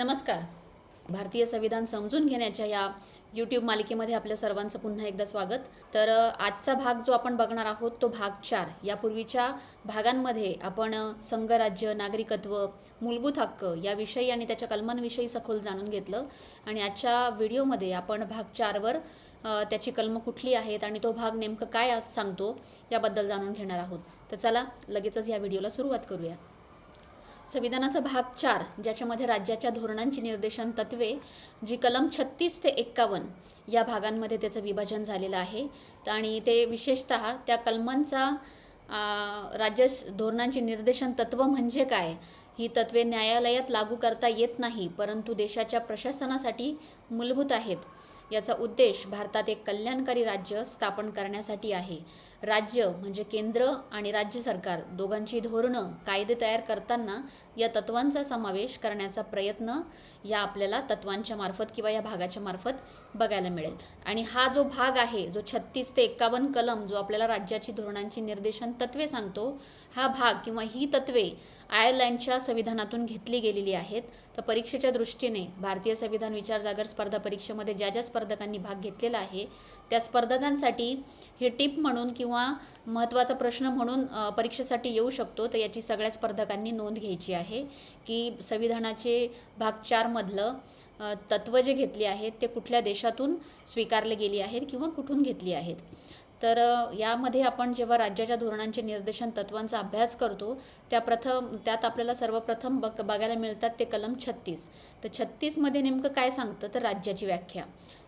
नमस्कार. भारतीय संविधान समजून घेण्याच्या या यूट्यूब मालिकेमध्ये आपल्या सर्वांचं पुन्हा एकदा स्वागत. तर आजचा भाग जो आपण बघणार आहोत तो भाग चार. यापूर्वीच्या भागांमध्ये आपण संघराज्य नागरिकत्व मूलभूत हक्क याविषयी आणि त्याच्या कलमांविषयी सखोल जाणून घेतलं. आणि आजच्या व्हिडिओमध्ये आपण भाग चारवर त्याची कलम कुठली आहेत आणि तो भाग नेमकं काय सांगतो याबद्दल जाणून घेणार आहोत. तर चला लगेचच या व्हिडिओला सुरुवात करूया. संविधानाचा भाग चार ज्याच्यामध्ये राज्याच्या धोरणांची निर्देशन तत्वे जी कलम छत्तीस ते एक्कावन्न या भागांमध्ये त्याचं विभाजन झालेलं आहे. आणि ते विशेषत त्या कलमांचा राज्य धोरणांची निर्देशन तत्व म्हणजे काय? ही तत्वे न्यायालयात लागू करता येत नाही परंतु देशाच्या प्रशासनासाठी मूलभूत आहेत. याचा उद्देश भारतात एक कल्याणकारी राज्य स्थापन करण्यासाठी आहे. राज्य म्हणजे केंद्र आणि राज्य सरकार दोघांची धोरणं कायदे तयार करताना या तत्वांचा समावेश करण्याचा प्रयत्न या आपल्याला तत्वांच्या मार्फत किंवा या भागाच्या मार्फत बघायला मिळेल. आणि हा जो भाग आहे जो छत्तीस ते एक्कावन्न कलम जो आपल्याला राज्याची धोरणांची निर्देशन तत्वे सांगतो हा भाग किंवा ही तत्वे आयर्लंडच्या संविधानातून घेतली गेलेली आहेत. तर परीक्षेच्या दृष्टीने भारतीय संविधान विचार जागर स्पर्धा परीक्षेमध्ये ज्या ज्या स्पर्धकांनी भाग घेतलेला आहे त्या स्पर्धकांसाठी हे टिप म्हणून किंवा महत्त्वाचा प्रश्न म्हणून परीक्षेसाठी येऊ शकतो. तर याची सगळ्या स्पर्धकांनी नोंद घ्यायची आहे की संविधानाचे भाग चारमधलं तत्त्व जे घेतली आहेत ते कुठल्या देशातून स्वीकारले गेली आहेत किंवा कुठून घेतली आहेत. तर यामध्ये आपण जेव्हा राज्याच्या धोरणांचे निर्देशन तत्वांचा अभ्यास करतो त्या प्रथम त्यात आपल्याला सर्वप्रथम बघ बघायला मिळतात ते कलम छत्तीस. तर छत्तीसमध्ये नेमकं काय सांगतं? तर राज्याची व्याख्या.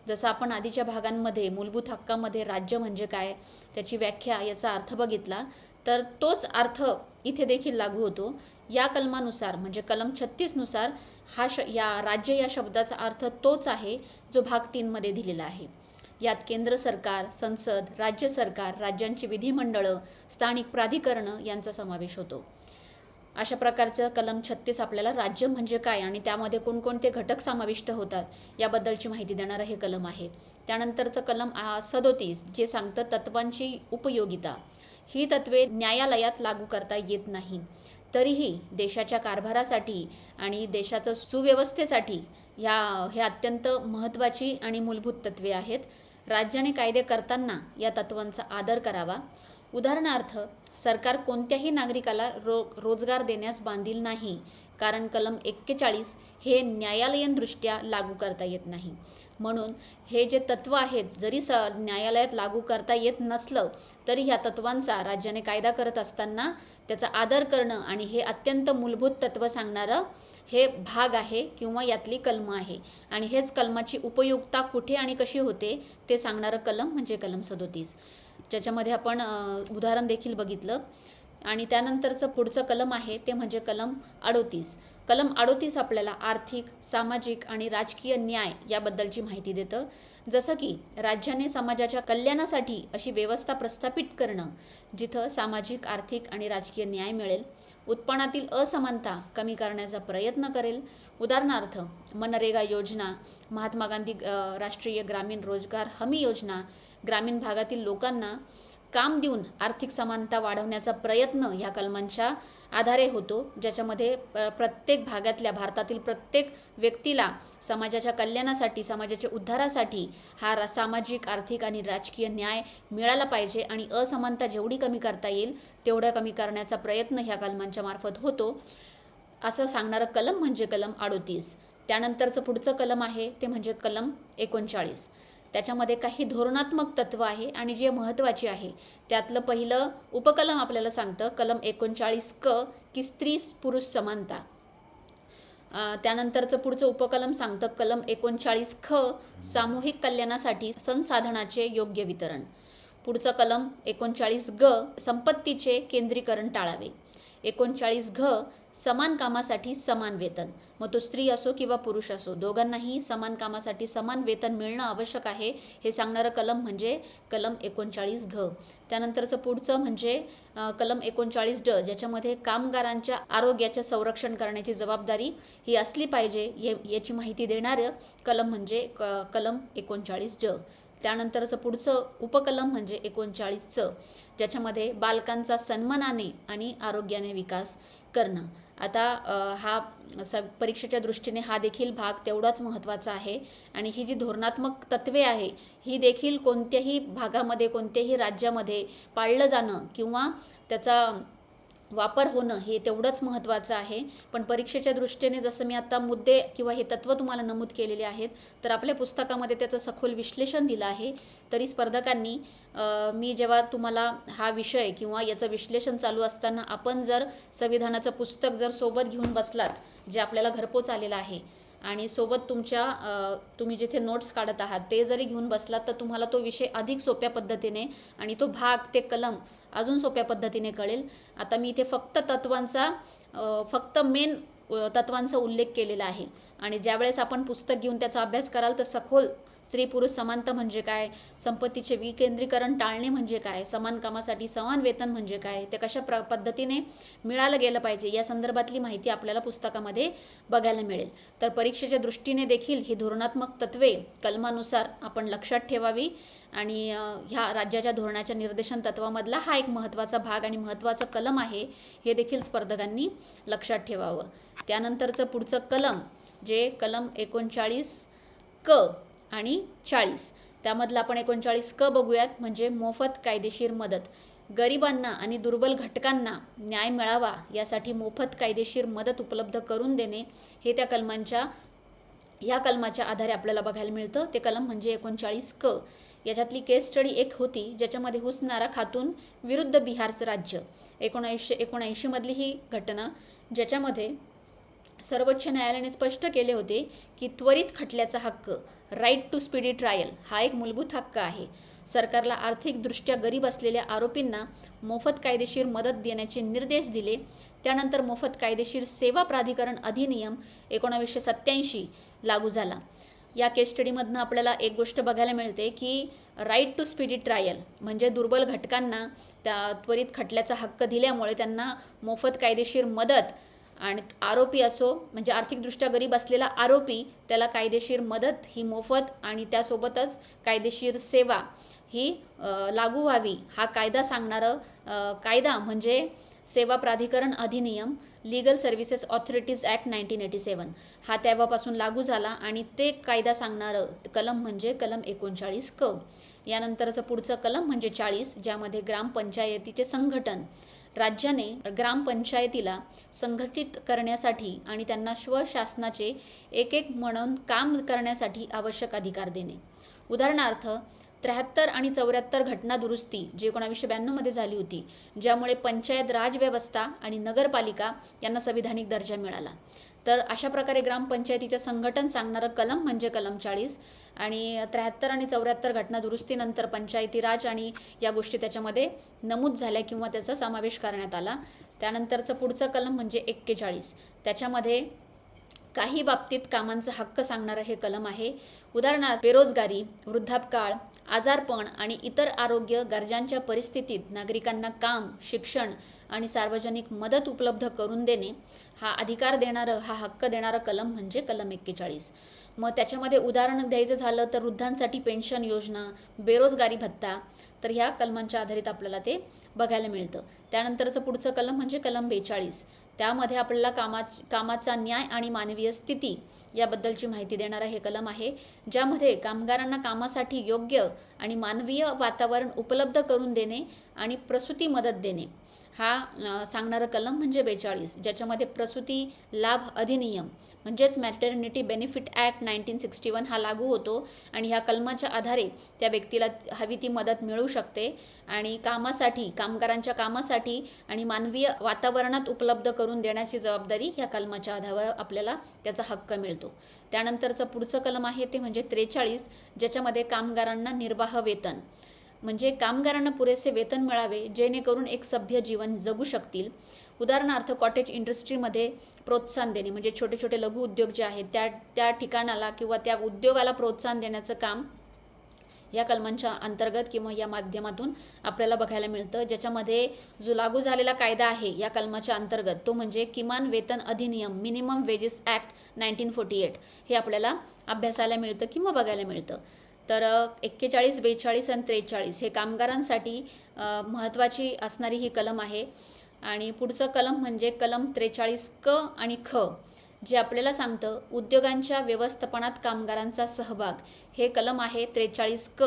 जसं आपण आधीच्या भागांमध्ये मूलभूत हक्कामध्ये राज्य म्हणजे काय त्याची व्याख्या याचा अर्थ बघितला तर तोच अर्थ इथे देखील लागू होतो. या कलमानुसार म्हणजे कलम छत्तीसनुसार हा श या राज्य या शब्दाचा अर्थ तोच आहे जो भाग तीनमध्ये दिलेला आहे. यात केंद्र सरकार संसद राज्य सरकार राज्यांची विधिमंडळं स्थानिक प्राधिकरणं यांचा समावेश होतो. अशा प्रकारचं कलम छत्तीस आपल्याला राज्य म्हणजे काय आणि त्यामध्ये कोणकोणते घटक समाविष्ट होतात याबद्दलची माहिती देणारं हे कलम आहे. त्यानंतरचं कलम सदोतीस जे सांगतं तत्वांची उपयोगिता. ही तत्वे न्यायालयात लागू करता येत नाही. तरीही देशाच्या कारभारासाठी आणि देशाचं सुव्यवस्थेसाठी ह्या हे अत्यंत महत्त्वाची आणि मूलभूत तत्वे आहेत. राज्याने कायदे करताना या तत्वांचा आदर करावा. उदाहरणार्थ सरकार कोणत्याही नागरिकाला रो रोजगार देण्यास बांधील नाही कारण कलम एक्केचाळीस हे न्यायालयीनदृष्ट्या लागू करता येत नाही. म्हणून हे जे तत्व आहेत जरी स न्यायालयात लागू करता येत नसलं तरी ह्या तत्वांचा राज्याने कायदा करत असताना त्याचा आदर करणं आणि हे अत्यंत मूलभूत तत्व सांगणारं हे भाग आहे किंवा यातली कलम आहे. आणि हेच कलमाची उपयुक्ता कुठे आणि कशी होते ते सांगणारं कलम म्हणजे कलम सदोतीस. ज्याच्यामध्ये आपण उदाहरण देखील बघितलं. आणि त्यानंतरचं पुढचं कलम आहे ते म्हणजे कलम अडोतीस. कलम अडोतीस आपल्याला आर्थिक सामाजिक आणि राजकीय न्याय याबद्दलची माहिती देतं. जसं की राज्याने समाजाच्या कल्याणासाठी अशी व्यवस्था प्रस्थापित करणं जिथं सामाजिक आर्थिक आणि राजकीय न्याय मिळेल. उत्पन्नातील असमानता कमी करण्याचा प्रयत्न करेल. उदाहरणार्थ मनरेगा योजना महात्मा गांधी राष्ट्रीय ग्रामीण रोजगार हमी योजना ग्रामीण भागातील लोकांना काम देऊन आर्थिक समानता वाढवण्याचा प्रयत्न ह्या कलमांच्या आधारे होतो ज्याच्यामध्ये प्र- प्रत्येक भागातल्या भारतातील प्रत्येक व्यक्तीला समाजाच्या कल्याणासाठी समाजाच्या उद्धारासाठी हा रा सामाजिक आर्थिक आणि राजकीय न्याय मिळाला पाहिजे आणि असमानता जेवढी कमी करता येईल तेवढ्या कमी करण्याचा प्रयत्न ह्या कलमांच्या मार्फत होतो. असं सांगणारं कलम म्हणजे कलम अडोतीस. त्यानंतरचं पुढचं कलम आहे ते म्हणजे कलम एकोणचाळीस. त्याच्यामध्ये काही धोरणात्मक तत्व आहे आणि जे महत्त्वाचे आहे. त्यातलं पहिलं उपकलम आपल्याला सांगतं. कलम एकोणचाळीस क की स्त्री पुरुष समानता. त्यानंतरचं पुढचं उपकलम सांगतं. कलम एकोणचाळीस ख सामूहिक कल्याणासाठी संसाधनाचे योग्य वितरण. पुढचं कलम एकोणचाळीस ग संपत्तीचे केंद्रीकरण टाळावे. एकोणचाळीस घ समान कामासाठी समान वेतन. मग तो स्त्री असो किंवा पुरुष असो दोघांनाही समान कामासाठी समान वेतन मिळणं आवश्यक आहे हे सांगणारं कलम म्हणजे कलम एकोणचाळीस घ. त्यानंतरचं पुढचं म्हणजे कलम एकोणचाळीस ड ज्याच्यामध्ये कामगारांच्या आरोग्याचे संरक्षण करण्याची जबाबदारी ही असली पाहिजे हे याची माहिती देणारं कलम म्हणजे क कलम एकोणचाळीस ड. त्यानंतरचं पुढचं उपकलम म्हणजे एकोणचाळीसचं ज्याच्यामध्ये बालकांचा सन्मानाने आणि आरोग्याने विकास करणं. आता हा स परीक्षेच्या दृष्टीने हा देखील भाग तेवढाच महत्त्वाचा आहे आणि ही जी धोरणात्मक तत्वे आहे ही देखील कोणत्याही भागामध्ये कोणत्याही राज्यामध्ये पाळलं जाणं किंवा त्याचा वापर होणं हे तेवढंच महत्त्वाचं आहे. पण परीक्षेच्या दृष्टीने जसं मी आता मुद्दे किंवा हे तत्त्व तुम्हाला नमूद केलेले आहेत तर आपल्या पुस्तकामध्ये त्याचं सखोल विश्लेषण दिलं आहे. तरी स्पर्धकांनी मी जेव्हा तुम्हाला हा विषय किंवा याचं विश्लेषण चालू असताना आपण जर संविधानाचं पुस्तक जर सोबत घेऊन बसलात जे आपल्याला घरपोच आलेलं आहे आणि सोबत तुमच्या तुम्ही जिथे नोट्स काढत आहात ते जरी घेऊन बसलात तर तुम्हाला तो विषय अधिक सोप्या पद्धतीने आणि तो भाग ते कलम अजून सोप्या पद्धतीने कळेल. आता मी इथे फक्त तत्वांचा फक्त मेन तत्वांचा उल्लेख केलेला आहे. आणि ज्यावेळेस आपण पुस्तक घेऊन त्याचा अभ्यास कराल तर सखोल स्त्री पुरुष समानता म्हणजे काय? संपत्तीचे विकेंद्रीकरण टाळणे म्हणजे काय? समान कामासाठी समान वेतन म्हणजे काय? ते कशा प्र पद्धतीने मिळालं गेलं पाहिजे? या संदर्भातली माहिती आपल्याला पुस्तकामध्ये बघायला मिळेल. तर परीक्षेच्या दृष्टीने देखील ही धोरणात्मक तत्वे कलमानुसार आपण लक्षात ठेवावी आणि ह्या राज्याच्या धोरणाच्या निर्देशन तत्वामधला हा एक महत्त्वाचा भाग आणि महत्त्वाचं कलम आहे हे देखील स्पर्धकांनी लक्षात ठेवावं. त्यानंतरचं पुढचं कलम जे कलम एकोणचाळीस क आणि चाळीस. त्यामधला आपण एकोणचाळीस क बघूयात म्हणजे मोफत कायदेशीर मदत. गरिबांना आणि दुर्बल घटकांना न्याय मिळावा यासाठी मोफत कायदेशीर मदत उपलब्ध करून देणे हे त्या कलमांच्या या कलमाच्या आधारे आपल्याला बघायला मिळतं. ते कलम म्हणजे एकोणचाळीस क. याच्यातली केस स्टडी एक होती ज्याच्यामध्ये हुसनारा खातून विरुद्ध बिहारचं राज्य. एकोणऐंशी एकोणऐंशीमधली ही घटना ज्याच्यामध्ये सर्वोच्च न्यायालयाने स्पष्ट केले होते की त्वरित खटल्याचा हक्क राईट टू स्पीडी ट्रायल हा एक मूलभूत हक्क आहे. सरकारला आर्थिकदृष्ट्या गरीब असलेल्या आरोपींना मोफत कायदेशीर मदत देण्याचे निर्देश दिले. त्यानंतर मोफत कायदेशीर सेवा प्राधिकरण अधिनियम एकोणावीसशे सत्त्याऐंशी लागू झाला. या केस स्टडीमधनं आपल्याला एक गोष्ट बघायला मिळते की राईट टू स्पीडी ट्रायल म्हणजे दुर्बल घटकांना त्या त्वरित खटल्याचा हक्क दिल्यामुळे त्यांना मोफत कायदेशीर मदत आणि आरोपी असो म्हणजे आर्थिकदृष्ट्या गरीब असलेला आरोपी त्याला कायदेशीर मदत ही मोफत आणि त्यासोबतच कायदेशीर सेवा ही लागू व्हावी. हा कायदा सांगणारं कायदा म्हणजे सेवा प्राधिकरण अधिनियम legal services authorities act nineteen eighty seven हा तेव्हापासून लागू झाला आणि ते कायदा सांगणारं कलम म्हणजे कलम एकोणचाळीस क. यानंतरचं पुढचं कलम म्हणजे चाळीस ज्यामध्ये ग्रामपंचायतीचे संघटन राज्याने ग्रामपंचायतीला संघटित करण्यासाठी आणि त्यांना स्वशासनाचे एक एक म्हणून काम करण्यासाठी आवश्यक अधिकार देणे. उदाहरणार्थ त्र्याहत्तर आणि चौऱ्याहत्तर घटना दुरुस्ती जी एकोणावीसशे ब्याण्णवमध्ये झाली होती ज्यामुळे पंचायत राज व्यवस्था आणि नगरपालिका यांना संविधानिक दर्जा मिळाला. तर अशा प्रकारे ग्रामपंचायतीचं संघटन सांगणारं कलम म्हणजे कलम चाळीस आणि त्र्याहत्तर आणि चौऱ्याहत्तर घटना दुरुस्तीनंतर पंचायती राज आणि या गोष्टी त्याच्यामध्ये नमूद झाल्या किंवा त्याचा समावेश करण्यात आला. त्यानंतरचं पुढचं कलम म्हणजे एक्केचाळीस. त्याच्यामध्ये काही बाबतीत कामांचा हक्क सांगणारं हे कलम आहे. उदाहरणार्थ बेरोजगारी वृद्धापकाळ आजारपण आणि इतर आरोग्य गरजांच्या परिस्थितीत नागरिकांना काम शिक्षण आणि सार्वजनिक मदत उपलब्ध करून देणे हा अधिकार देणारं हा हक्क देणारं कलम म्हणजे कलम एक्केचाळीस. मग त्याच्यामध्ये उदाहरण द्यायचं झालं तर वृद्धांसाठी पेन्शन योजना बेरोजगारी भत्ता तर ह्या कलमांच्या आधारित आपल्याला ते बघायला मिळतं. त्यानंतरचं पुढचं कलम म्हणजे कलम बेचाळीस. त्यामध्ये आपल्याला कामा कामाचा न्याय आणि मानवीय स्थिती याबद्दलची माहिती देणारं हे कलम आहे ज्यामध्ये कामगारांना कामासाठी योग्य आणि मानवीय वातावरण उपलब्ध करून देणे आणि प्रसूती मदत देणे. हा सांगणारं कलम म्हणजे बेचाळीस ज्याच्यामध्ये प्रसूती लाभ अधिनियम म्हणजेच maternity benefit act nineteen sixty one हा लागू होतो आणि ह्या कलमाच्या आधारे त्या व्यक्तीला हवी ती मदत मिळू शकते आणि कामासाठी कामगारांच्या कामासाठी आणि मानवीय वातावरणात उपलब्ध करून देण्याची जबाबदारी ह्या कलमाच्या आधारावर आपल्याला त्याचा हक्क मिळतो. त्यानंतरचं पुढचं कलम आहे ते म्हणजे त्रेचाळीस ज्याच्यामध्ये कामगारांना निर्वाह वेतन. म्हणजे कामगारांना पुरेसे वेतन मिळावे जेणेकरून एक सभ्य जीवन जगू शकतील. उदाहरणार्थ कॉटेज इंडस्ट्रीमध्ये प्रोत्साहन देणे म्हणजे छोटे छोटे लघु उद्योग जे आहेत त्या त्या ठिकाणाला किंवा त्या उद्योगाला प्रोत्साहन देण्याचं काम या कलमांच्या अंतर्गत किंवा या माध्यमातून आपल्याला बघायला मिळतं. ज्याच्यामध्ये जो लागू झालेला कायदा आहे या कलमाच्या अंतर्गत तो म्हणजे किमान वेतन अधिनियम minimum wages act nineteen forty eight हे आपल्याला अभ्यासायला मिळतं किंवा बघायला मिळतं. तर एक्केचाळीस बेचाळीस आणि त्रेचाळीस हे कामगारांसाठी महत्त्वाची असणारी ही कलम आहे. आणि पुढचं कलम म्हणजे कलम त्रेचाळीस क आणि ख जे आपल्याला सांगतं उद्योगांच्या व्यवस्थापनात कामगारांचा सहभाग. हे कलम आहे त्रेचाळीस क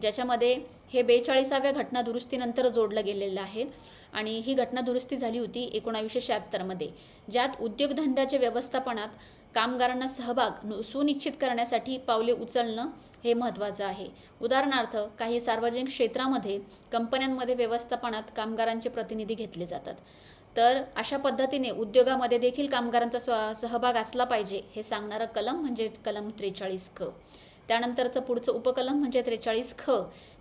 ज्याच्यामध्ये हे बेचाळीसाव्या घटना दुरुस्तीनंतर जोडलं गेलेलं आहे. आणि ही घटना दुरुस्ती झाली होती एकोणावीसशे शहात्तरमध्ये. ज्यात उद्योगधंद्याच्या व्यवस्थापनात कामगारांना सहभाग नु- सुनिश्चित करण्यासाठी पावले उचलणं हे महत्त्वाचं आहे. उदाहरणार्थ काही सार्वजनिक क्षेत्रामध्ये कंपन्यांमध्ये व्यवस्थापनात कामगारांचे प्रतिनिधी घेतले जातात. तर अशा पद्धतीने उद्योगामध्ये देखील कामगारांचा स्व सहभाग असला पाहिजे हे सांगणारं कलम म्हणजे कलम त्रेचाळीस क. त्यानंतरचं पुढचं उपकलम म्हणजे त्रेचाळीस ख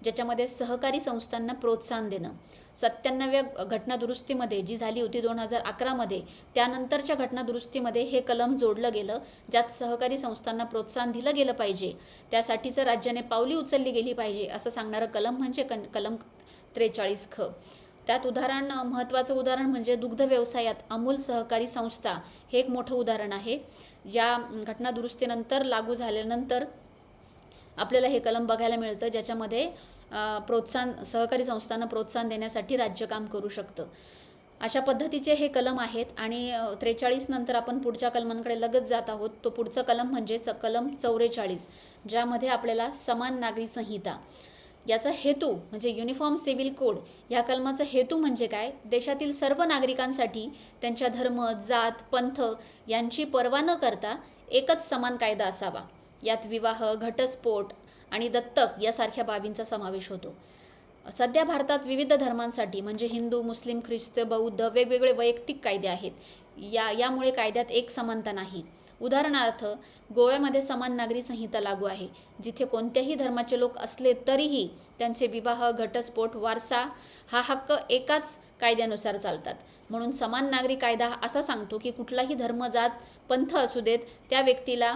ज्याच्यामध्ये सहकारी संस्थांना प्रोत्साहन देणं. सत्त्याण्णव्या घटनादुरुस्तीमध्ये जी झाली होती दोन हजार अकरामध्ये त्यानंतरच्या घटनादुरुस्तीमध्ये हे कलम जोडलं गेलं ज्यात सहकारी संस्थांना प्रोत्साहन दिलं गेलं पाहिजे. त्यासाठीचं राज्याने पावली उचलली गेली पाहिजे असं सांगणारं कलम म्हणजे कन कलम त्रेचाळीस ख. त्यात उदाहरण महत्त्वाचं उदाहरण म्हणजे दुग्ध व्यवसायात अमूल सहकारी संस्था हे एक मोठं उदाहरण आहे. या घटनादुरुस्तीनंतर लागू झाल्यानंतर आपल्याला हे कलम बघायला मिळतं ज्याच्यामध्ये प्रोत्साहन सहकारी संस्थांना प्रोत्साहन देण्यासाठी राज्य काम करू शकतं. अशा पद्धतीचे हे कलम आहेत आणि त्रेचाळीस नंतर आपण पुढच्या कलमांकडे लगत जात आहोत. तो पुढचं कलम म्हणजे च कलम चौवेचाळीस ज्यामध्ये आपल्याला समान नागरी संहिता. याचा हेतू म्हणजे युनिफॉर्म सिव्हिल कोड या कलमाचा हेतू म्हणजे काय? देशातील सर्व नागरिकांसाठी त्यांच्या धर्म जात पंथ यांची पर्वा न करता एकच समान कायदा असावा. यात विवाह घटस्फोट आणि दत्तक यासारख्या बाबींचा समावेश होतो. सध्या भारतात विविध धर्मांसाठी म्हणजे हिंदू मुस्लिम ख्रिस्त बौद्ध वेगवेगळे वैयक्तिक कायदे आहेत. या यामुळे कायद्यात एक समानता नाही. उदाहरणार्थ गोव्यामध्ये समान नागरी संहिता लागू आहे जिथे कोणत्याही धर्माचे लोक असले तरीही त्यांचे विवाह घटस्फोट वारसा हा हक्क एकाच कायद्यानुसार चालतात. म्हणून समान नागरी कायदा असा सांगतो की कुठलाही धर्म जात पंथ असू देत त्या व्यक्तीला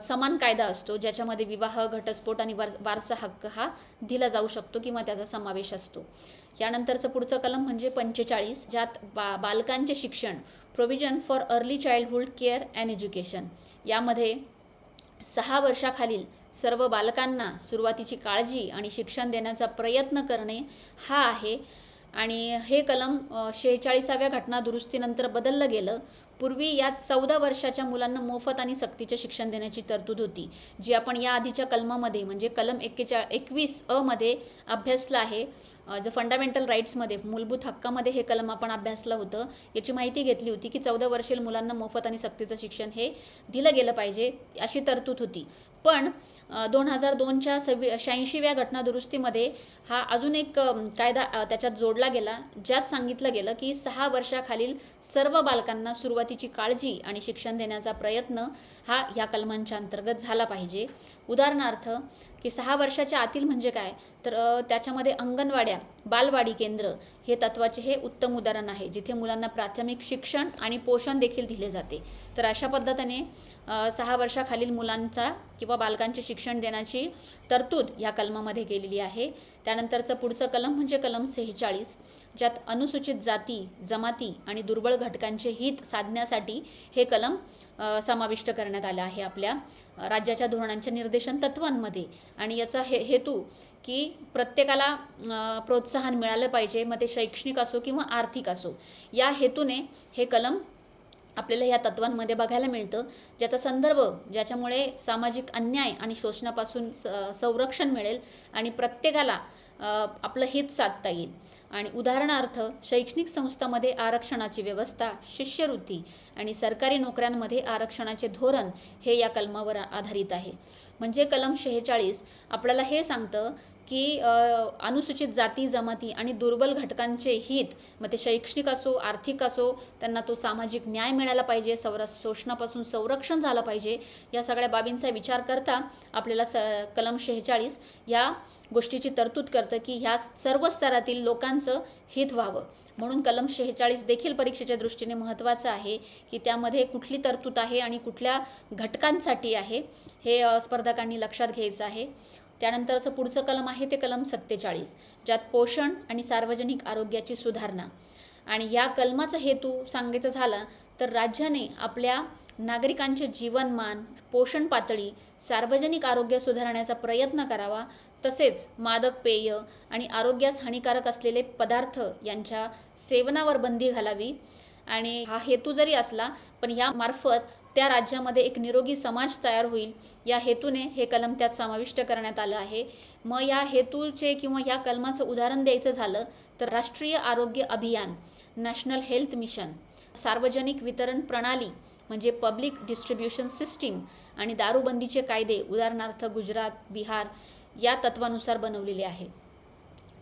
समान कायदा असतो ज्याच्यामध्ये विवाह घटस्फोट आणि वार वारसा हक्क हा दिला जाऊ शकतो किंवा त्याचा समावेश असतो. यानंतरचं पुढचं कलम म्हणजे पंचेचाळीस ज्यात बा बालकांचे शिक्षण provision for early childhood care and education यामध्ये सहा वर्षाखालील सर्व बालकांना सुरुवातीची काळजी आणि शिक्षण देण्याचा प्रयत्न करणे हा आहे. आणि हे कलम शेहेचाळीसाव्या घटना दुरुस्तीनंतर बदललं गेलं. पूर्वी यात चौदा वर्षाच्या मुलांना मोफत आणि सक्तीचे शिक्षण देण्याची तरतूद होती जी आपण या आधीच्या कलमामध्ये म्हणजे कलम एक्केचा एकवीस अ मध्ये आहे. जे फंडामेंटल राईट्समध्ये मूलभूत हक्कामध्ये हे कलम आपण अभ्यासलं होतं याची माहिती घेतली होती की चौदा वर्षीय मुलांना मोफत आणि सक्तीचं शिक्षण हे दिलं गेलं पाहिजे अशी तरतूद होती. पण दोन हजार दोनच्या सव्वी शहाऐंशीव्या घटनादुरुस्तीमध्ये हा अजून एक कायदा त्याच्यात जोडला गेला ज्यात सांगितलं गेलं की सहा वर्षाखालील सर्व बालकांना सुरुवातीची काळजी आणि शिक्षण देण्याचा प्रयत्न हा ह्या कलमांच्या अंतर्गत झाला पाहिजे. उदाहरणार्थ की सहा वर्षाच्या आतील म्हणजे काय? तर त्याच्यामध्ये अंगणवाड्या बालवाडी केंद्र हे तत्वाचे हे उत्तम उदाहरण आहे जिथे मुलांना प्राथमिक शिक्षण आणि पोषण देखील दिले जाते. तर अशा पद्धतीने सहा वर्षाखालील मुलांचा किंवा बालकांचे शिक्षण देण्याची तरतूद या कलमामध्ये केलेली आहे. त्यानंतरचं पुढचं कलम म्हणजे कलम सेहेचाळीस ज्यात अनुसूचित जाती जमाती आणि दुर्बळ घटकांचे हित साधण्यासाठी हे कलम समाविष्ट करण्यात आलं आहे आपल्या राज्याच्या धोरणांच्या निर्देशन तत्वांमध्ये. आणि याचा हे हेतू की प्रत्येकाला प्रोत्साहन मिळालं पाहिजे. मग ते शैक्षणिक असो किंवा आर्थिक असो. या हेतूने हे कलम आपल्याला या तत्वांमध्ये बघायला मिळतं. ज्याचा संदर्भ ज्याच्यामुळे सामाजिक अन्याय आणि शोषणापासून स संरक्षण मिळेल आणि प्रत्येकाला आपलं हित साधता येईल. आणि उदाहरणार्थ शैक्षणिक संस्थांमध्ये आरक्षणाची व्यवस्था शिष्यवृत्ती आणि सरकारी नोकऱ्यांमध्ये आरक्षणाचे धोरण हे या कलमावर आधारित आहे. म्हणजे कलम शेहेचाळीस आपल्याला हे सांगतं की अनुसूचित जाती जमाती आणि दुर्बल घटकांचे हित मग ते शैक्षणिक असो आर्थिक असो त्यांना तो सामाजिक न्याय मिळाला पाहिजे सौर शोषणापासून संरक्षण झालं पाहिजे या सगळ्या बाबींचा विचार करता आपल्याला स कलम शेहेचाळीस या गोष्टीची तरतूद करतं की ह्या सर्व स्तरातील लोकांचं हित व्हावं. म्हणून कलम शेहेचाळीस देखील परीक्षेच्या दृष्टीने महत्त्वाचं आहे की त्यामध्ये कुठली तरतूद आहे आणि कुठल्या घटकांसाठी आहे हे स्पर्धकांनी लक्षात घ्यायचं आहे. त्यानंतरचं पुढचं कलम आहे ते कलम सत्तेचाळीस ज्यात पोषण आणि सार्वजनिक आरोग्याची सुधारणा. आणि या कलमाचा हेतू सांगायचं झाला तर राज्याने आपल्या नागरिकांचे जीवनमान पोषण पातळी सार्वजनिक आरोग्य सुधारण्याचा प्रयत्न करावा तसेच मादक पेय आणि आरोग्यास हानिकारक असलेले पदार्थ यांच्या सेवनावर बंदी घालावी. आणि हा हेतू जरी असला पण यामार्फत त्या राज्यामध्ये एक निरोगी समाज तयार होईल. या हेतूने हे कलम त्यात समाविष्ट करण्यात आलं आहे. मग या हेतूचे किंवा या कलमाचं उदाहरण द्यायचं झालं तर राष्ट्रीय आरोग्य अभियान नॅशनल हेल्थ मिशन सार्वजनिक वितरण प्रणाली म्हणजे पब्लिक डिस्ट्रीब्युशन सिस्टीम आणि दारूबंदीचे कायदे उदाहरणार्थ गुजरात बिहार या तत्वानुसार बनवलेले आहे.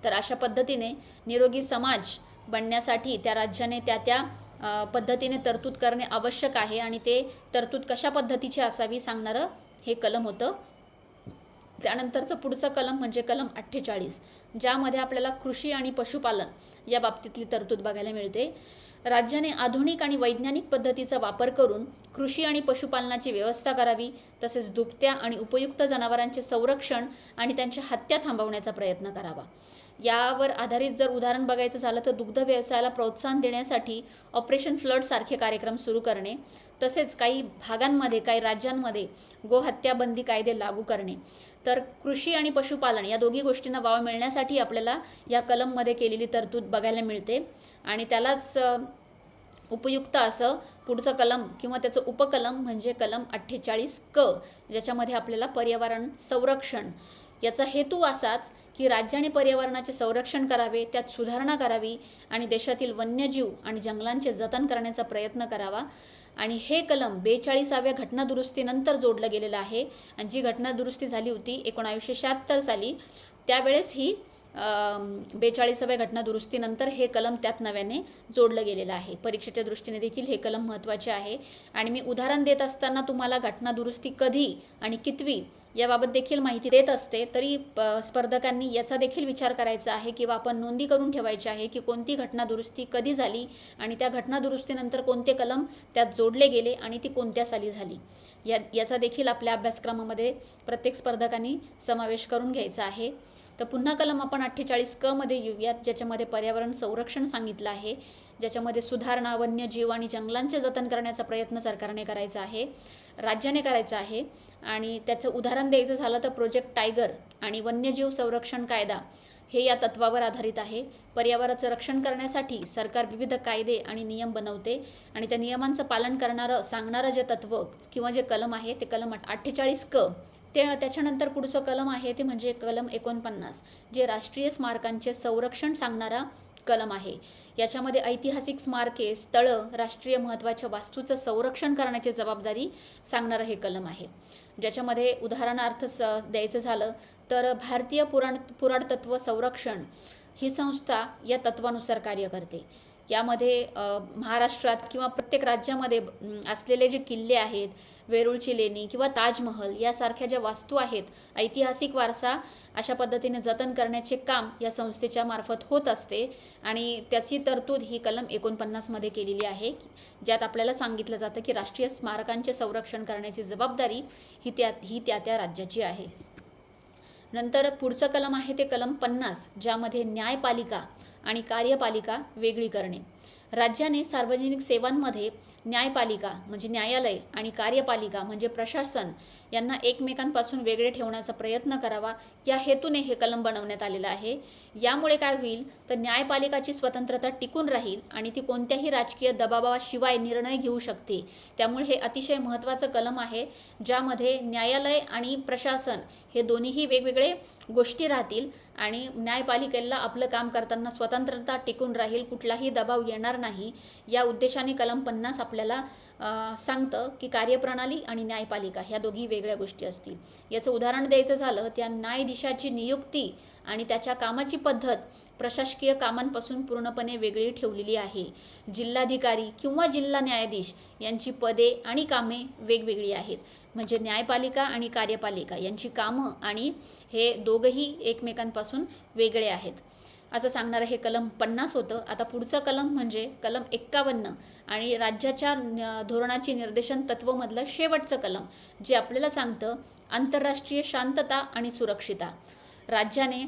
तर अशा पद्धतीने निरोगी समाज बनण्यासाठी त्या राज्याने त्या त्या पद्धतीने तरतूद करणे आवश्यक आहे आणि ते तरतूद कशा पद्धतीची असावी सांगणारं हे कलम होतं. त्यानंतरचं पुढचं कलम म्हणजे कलम अठ्ठेचाळीस ज्यामध्ये आपल्याला कृषी आणि पशुपालन या बाबतीतली तरतूद बघायला मिळते. राज्याने आधुनिक आणि वैज्ञानिक पद्धतीचा वापर करून कृषी आणि पशुपालनाची व्यवस्था करावी तसेच दुभत्या आणि उपयुक्त जनावरांचे संरक्षण आणि त्यांच्या हत्या थांबवण्याचा प्रयत्न करावा. यावर आधारित जर उदाहरण बघायचं झालं तर दुग्ध व्यवसायाला प्रोत्साहन देण्यासाठी ऑपरेशन फ्लडसारखे कार्यक्रम सुरू करणे तसेच काही भागांमध्ये काही राज्यांमध्ये गोहत्याबंदी कायदे लागू करणे. तर कृषी आणि पशुपालन या दोघी गोष्टींना वाव मिळण्यासाठी आपल्याला या कलममध्ये केलेली तरतूद बघायला मिळते. आणि त्यालाच उपयुक्त असं पुढचं कलम किंवा त्याचं उपकलम म्हणजे कलम अठ्ठेचाळीस क ज्याच्यामध्ये आपल्याला पर्यावरण संरक्षण याचा हेतू असाच की राज्याने पर्यावरणाचे संरक्षण करावे त्यात सुधारणा करावी आणि देशातील वन्यजीव आणि जंगलांचे जतन करण्याचा प्रयत्न करावा. आणि हे कलम बेचाळीसाव्या घटनादुरुस्तीनंतर जोडलं गेलेलं आहे. आणि जी घटनादुरुस्ती झाली होती एकोणावीसशे शहात्तर साली त्यावेळेस ही बेचाळीसाव्या घटनादुरुस्तीनंतर हे कलम त्यात नव्याने जोडलं गेलेलं आहे. परीक्षेच्या दृष्टीने देखील हे कलम महत्त्वाचे आहे. आणि मी उदाहरण देत असताना तुम्हाला घटनादुरुस्ती कधी आणि कितवी याबाबत देखील माहिती देत असते तरी प- स्पर्धकांनी याचा देखील विचार करायचा आहे किंवा आपण नोंदी करून ठेवायची आहे की कोणती घटनादुरुस्ती कधी झाली आणि त्या घटनादुरुस्तीनंतर कोणते कलम त्यात जोडले गेले आणि ती कोणत्या साली झाली. या याचा देखील आपल्या अभ्यासक्रमामध्ये प्रत्येक स्पर्धकांनी समावेश करून घ्यायचा आहे. तर पुन्हा कलम आपण अठ्ठेचाळीस क मध्ये येऊयात ज्याच्यामध्ये पर्यावरण संरक्षण सांगितलं आहे ज्याच्यामध्ये सुधारणा वन्यजीव आणि जंगलांचे जतन करण्याचा प्रयत्न सरकारने करायचा आहे राज्याने करायचा आहे. आणि त्याचं उदाहरण द्यायचं झालं तर प्रोजेक्ट टायगर आणि वन्यजीव संरक्षण कायदा हे या तत्वावर आधारित आहे. पर्यावरणाचं रक्षण करण्यासाठी सरकार विविध कायदे आणि नियम बनवते आणि त्या नियमांचं पालन करणारं सांगणारं जे तत्व किंवा जे कलम आहे ते कलम अठ्ठेचाळीस क ते त्याच्यानंतर पुढचं कलम आहे ते म्हणजे कलम एकोणपन्नास जे राष्ट्रीय स्मारकांचे संरक्षण सांगणारा कलम आहे. याच्यामध्ये ऐतिहासिक स्मारके स्थळं राष्ट्रीय महत्त्वाच्या वास्तूचं संरक्षण करण्याची जबाबदारी सांगणारं हे कलम आहे. ज्याच्यामध्ये उदाहरणार्थ स द्यायचं झालं तर भारतीय पुराण पुराणतत्व संरक्षण ही संस्था या तत्वानुसार कार्य करते. यामध्ये महाराष्ट्रात किंवा प्रत्येक राज्यामध्ये असलेले जे किल्ले आहेत वेरूळची लेणी किंवा ताजमहल यासारख्या ज्या वास्तू आहेत ऐतिहासिक वारसा अशा पद्धतीने जतन करण्याचे काम या संस्थेच्या मार्फत होत असते. आणि त्याची तरतूद ही कलम एकोणपन्नासमध्ये केलेली आहे ज्यात आपल्याला सांगितलं जातं की राष्ट्रीय स्मारकांचे संरक्षण करण्याची जबाबदारी ही त्या ही त्या त्या राज्याची आहे. नंतर पुढचं कलम आहे ते कलम पन्नास ज्यामध्ये न्यायपालिका आणि कार्यपालिका वेगळी करणे. राज्याने सार्वजनिक सेवांमध्ये न्यायपालिका म्हणजे न्यायालय आणि कार्यपालिका म्हणजे प्रशासन यांना एकमेकांपासून वेगळे ठेवण्याचा प्रयत्न करावा. या हेतूने हे कलम बनवण्यात आलेलं आहे. यामुळे काय होईल? तर न्यायपालिकाची स्वतंत्रता टिकून राहील आणि ती कोणत्याही राजकीय दबावाशिवाय निर्णय घेऊ शकते. त्यामुळे हे अतिशय महत्त्वाचं कलम आहे ज्यामध्ये न्यायालय आणि प्रशासन हे दोन्हीही वेगवेगळे गोष्टी राहतील आणि न्यायपालिकेला आपलं काम करताना स्वतंत्रता टिकून राहील कुठलाही दबाव येणार नाही. या उद्देशाने कलम पन्नास आपल्याला सांगतं की कार्यप्रणाली आणि न्यायपालिका ह्या दोघी वेगळ्या गोष्टी असतील. याचं उदाहरण द्यायचं झालं त्या न्यायाधीशाची नियुक्ती आणि त्याच्या कामाची पद्धत प्रशासकीय कामांपासून पूर्णपणे वेगळी ठेवलेली आहे. जिल्हाधिकारी किंवा जिल्हा न्यायाधीश यांची पदे आणि कामे वेगवेगळी आहेत. म्हणजे न्यायपालिका आणि कार्यपालिका यांची कामं आणि हे दोघंही एकमेकांपासून वेगळे आहेत. असं सांगणारं हे कलम पन्नास होतं. आता पुढचं कलम म्हणजे कलम एक्कावन्न आणि राज्याच्या धोरणाची निर्देशन तत्वमधलं शेवटचं कलम जे आपल्याला सांगतं आंतरराष्ट्रीय शांतता आणि सुरक्षिता. राज्याने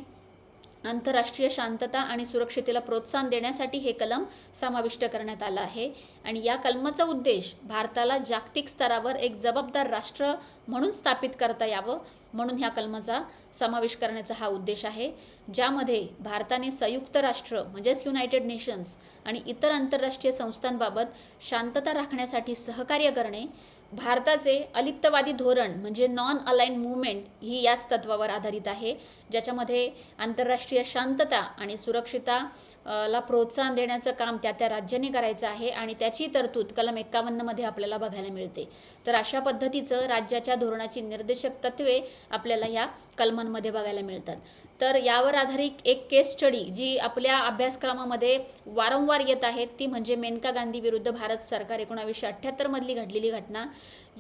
आंतरराष्ट्रीय शांतता आणि सुरक्षितेला प्रोत्साहन देण्यासाठी हे कलम समाविष्ट करण्यात आलं आहे. आणि या कलमाचा उद्देश भारताला जागतिक स्तरावर एक जबाबदार राष्ट्र म्हणून स्थापित करता यावं म्हणून ह्या कलमाचा समावेश करण्याचा हा उद्देश आहे ज्यामध्ये भारताने संयुक्त राष्ट्र म्हणजेच युनायटेड नेशन्स आणि इतर आंतरराष्ट्रीय संस्थांबाबत शांतता राखण्यासाठी सहकार्य करणे भारताचे अलिप्तवादी धोरण म्हणजे नॉन अलाईन मुवमेंट ही याच तत्वावर आधारित आहे ज्याच्यामध्ये आंतरराष्ट्रीय शांतता आणि सुरक्षिता ला प्रोत्साहन देण्याचं काम त्या त्या राज्याने करायचं आहे आणि त्याची तरतूद कलम एक्कावन्नमध्ये आपल्याला बघायला मिळते. तर अशा पद्धतीचं राज्याच्या धोरणाची निर्देशक तत्वे आपल्याला ह्या कलमांमध्ये बघायला मिळतात. तर यावर आधारित एक केस स्टडी जी आपल्या अभ्यासक्रमामध्ये वारंवार येत आहे ती म्हणजे मेनका गांधी विरुद्ध भारत सरकार एकोणावीसशे अठ्ठ्याहत्तरमधली घडलेली घटना.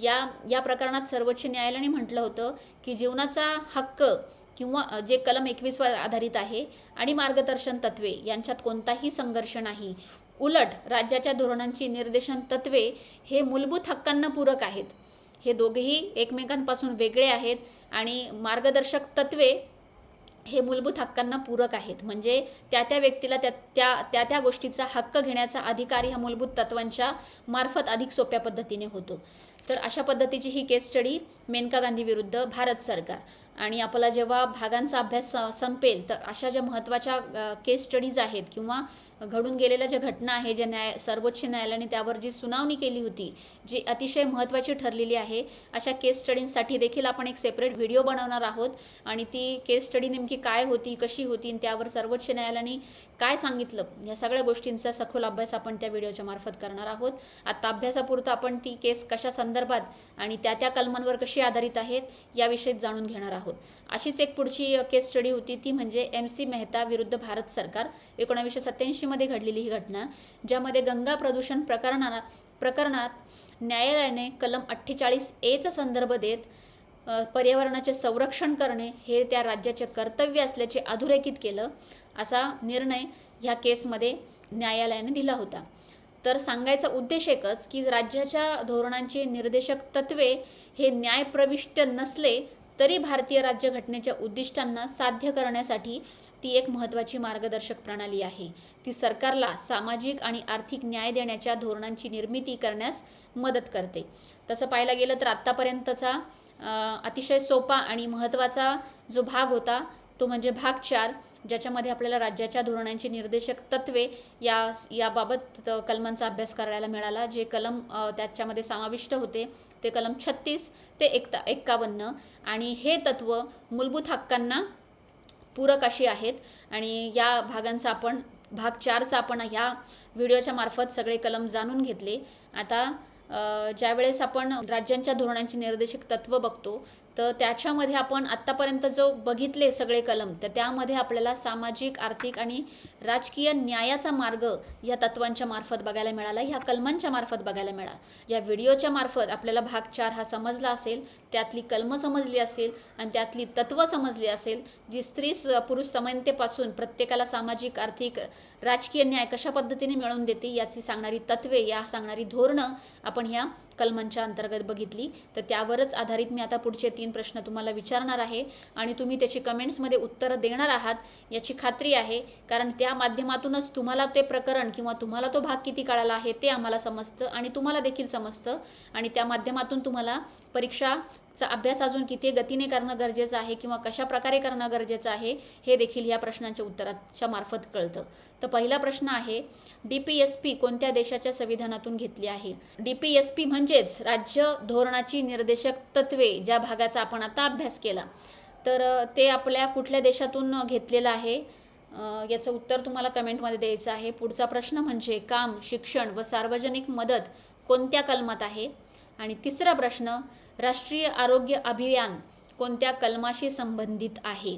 या या प्रकरणात सर्वोच्च न्यायालयाने म्हटलं होतं की जीवनाचा हक्क किंवा जे कलम एकवीसवर आधारित आहे आणि मार्गदर्शन तत्वे यांच्यात कोणताही संघर्ष नाही. उलट राज्याच्या धोरणांची निर्देशन तत्वे हे मूलभूत हक्कांना पूरक आहेत. हे दोघेही एकमेकांपासून वेगळे आहेत आणि मार्गदर्शक तत्वे हे मूलभूत हक्कांना पूरक आहेत. म्हणजे त्या त्या व्यक्तीला त्या त्या त्या त्या गोष्टीचा हक्क घेण्याचा अधिकार ह्या मूलभूत तत्वांच्या मार्फत अधिक सोप्या पद्धतीने होतो. तर अशा पद्धतीची ही केस स्टडी मेनका गांधी विरुद्ध भारत सरकार. आणि आपला जेव्हा भागांचा अभ्यास स- संपेल तर अशा ज्या महत्त्वाच्या केस स्टडीज आहेत किंवा घडून गेलेल्या ज्या घटना आहे ज्या न्याय सर्वोच्च न्यायालयाने त्यावर जी सुनावणी केली होती जी अतिशय महत्त्वाची ठरलेली आहे अशा केस स्टडींसाठी देखील आपण एक सेपरेट व्हिडिओ बनवणार आहोत. आणि ती केस स्टडी नेमकी काय होती कशी होती आणि त्यावर सर्वोच्च न्यायालयाने काय सांगितलं या सगळ्या गोष्टींचा सखोल अभ्यास आपण त्या व्हिडिओच्या मार्फत करणार आहोत. आता अभ्यासापुरतं आपण ती केस कशा संदर्भात आणि त्या त्या कलमांवर कशी आधारित आहेत याविषयी जाणून घेणार आहोत. अशीच एक पुढची केस स्टडी होती ती म्हणजे एम सी मेहता विरुद्ध भारत सरकार. एकोणावीसशे सत्याऐंशीमध्ये घडलेली ही घटना ज्यामध्ये गंगा प्रदूषण प्रकरणा प्रकरणात न्यायालयाने कलम अठ्ठेचाळीस एचा संदर्भ देत पर्यावरणाचे संरक्षण करणे हे त्या राज्याचे कर्तव्य असल्याचे अधोरेखित केलं असा निर्णय ह्या केसमध्ये न्यायालयाने दिला होता. तर सांगायचा उद्देश एकच की राज्याच्या धोरणांचे निर्देशक तत्वे हे न्यायप्रविष्ट नसले तरी भारतीय राज्यघटनेच्या उद्दिष्टांना साध्य करण्यासाठी ती एक महत्त्वाची मार्गदर्शक प्रणाली आहे. ती सरकारला सामाजिक आणि आर्थिक न्याय देण्याच्या धोरणांची निर्मिती करण्यास मदत करते. तसं पाहायला गेलं तर आत्तापर्यंतचा अतिशय सोपा आणि महत्त्वाचा जो भाग होता तो म्हणजे भाग चार ज्याच्यामध्ये आपल्याला राज्याच्या धोरणांची निर्देशक तत्वे या याबाबत कलमांचा अभ्यास करायला मिळाला. जे कलम त्याच्यामध्ये समाविष्ट होते ते कलम छत्तीस ते एकता एक्कावन्न. आणि हे तत्व मूलभूत हक्कांना पूरक अशी आहेत. आणि या भागांचा आपण भाग चारचा आपण ह्या व्हिडिओच्या मार्फत सगळे कलम जाणून घेतले. आता ज्यावेळेस आपण राज्यांच्या धोरणांची निर्देशक तत्व बघतो तर त्याच्यामध्ये आपण आत्तापर्यंत जो बघितले सगळे कलम तर त्यामध्ये आपल्याला सामाजिक आर्थिक आणि राजकीय न्यायाचा मार्ग या तत्वांच्या मार्फत बघायला मिळाला ह्या कलमांच्या मार्फत बघायला मिळाला. या व्हिडिओच्या मार्फत आपल्याला भाग चार हा समजला असेल त्यातली कलमं समजली असेल आणि त्यातली तत्व समजली असेल जी स्त्री स- पुरुष समानतेपासून प्रत्येकाला सामाजिक आर्थिक राजकीय न्याय कशा पद्धतीने मिळवून देते याची सांगणारी तत्वे या सांगणारी धोरणं आपण ह्या कलमांच्या अंतर्गत बघितली तर त्यावरच आधारित मी आता पुढचे तीन प्रश्न तुम्हाला विचारणार आहे आणि तुम्ही त्याची कमेंट्समध्ये उत्तरं देणार आहात याची खात्री आहे. कारण त्या माध्यमातूनच तुम्हाला ते प्रकरण किंवा तुम्हाला तो भाग किती कळाला आहे ते आम्हाला समजतं आणि तुम्हाला देखील समजतं आणि त्या माध्यमातून तुम्हाला परीक्षा चा अभ्यास अजून किती गतीने करणं गरजेचं आहे किंवा कशा प्रकारे करणं गरजेचं आहे हे देखील या प्रश्नांच्या उत्तराच्या मार्फत कळतं. तर पहिला प्रश्न आहे डी पी एस पी कोणत्या देशाच्या संविधानातून घेतली आहे? डी पी एस पी म्हणजेच राज्य धोरणाची निर्देशक तत्वे ज्या भागाचा आपण आता अभ्यास केला. तर ते आपल्या कुठल्या देशातून घेतलेलं आहे? याचं उत्तर तुम्हाला कमेंटमध्ये द्यायचं आहे. पुढचा प्रश्न म्हणजे काम शिक्षण व सार्वजनिक मदत कोणत्या कलमात आहे? आणि तिसरा प्रश्न राष्ट्रीय आरोग्य अभियान कोणत्या कलमाशी संबंधित आहे?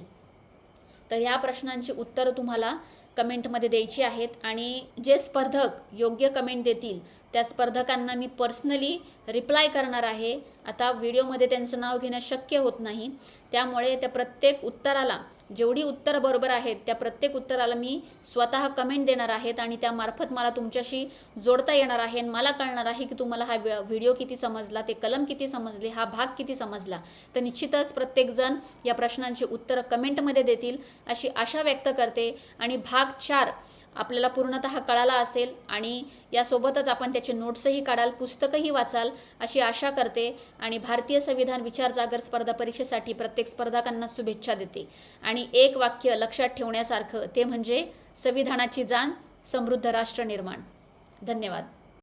तर ह्या प्रश्नांची उत्तरं तुम्हाला कमेंटमध्ये द्यायची आहेत आणि जे स्पर्धक योग्य कमेंट देतील त्या स्पर्धकांना मी पर्सनली रिप्लाय करणार आहे. आता व्हिडिओमध्ये त्यांचं नाव घेणं शक्य होत नाही. त्यामुळे त्या प्रत्येक उत्तराला जेवढी उत्तरं बरोबर आहेत त्या प्रत्येक उत्तराला मी स्वतः कमेंट देणार आहेत आणि त्यामार्फत मला तुमच्याशी जोडता येणार आहे आणि मला कळणार आहे की तुम्हाला हा व्हिडिओ किती समजला ते कलम किती समजले हा भाग किती समजला. तर निश्चितच प्रत्येकजण या प्रश्नांची उत्तरं कमेंटमध्ये देतील अशी आशा व्यक्त करते. आणि भाग चार आपल्याला पूर्णतः कळाला असेल आणि यासोबतच आपण त्याचे नोट्सही काढाल पुस्तकंही वाचाल अशी आशा करते आणि भारतीय संविधान विचार जागर स्पर्धा परीक्षेसाठी प्रत्येक स्पर्धकांना शुभेच्छा देते. आणि एक वाक्य लक्षात ठेवण्यासारखं ते म्हणजे संविधानाची जाण समृद्ध राष्ट्र निर्माण. धन्यवाद.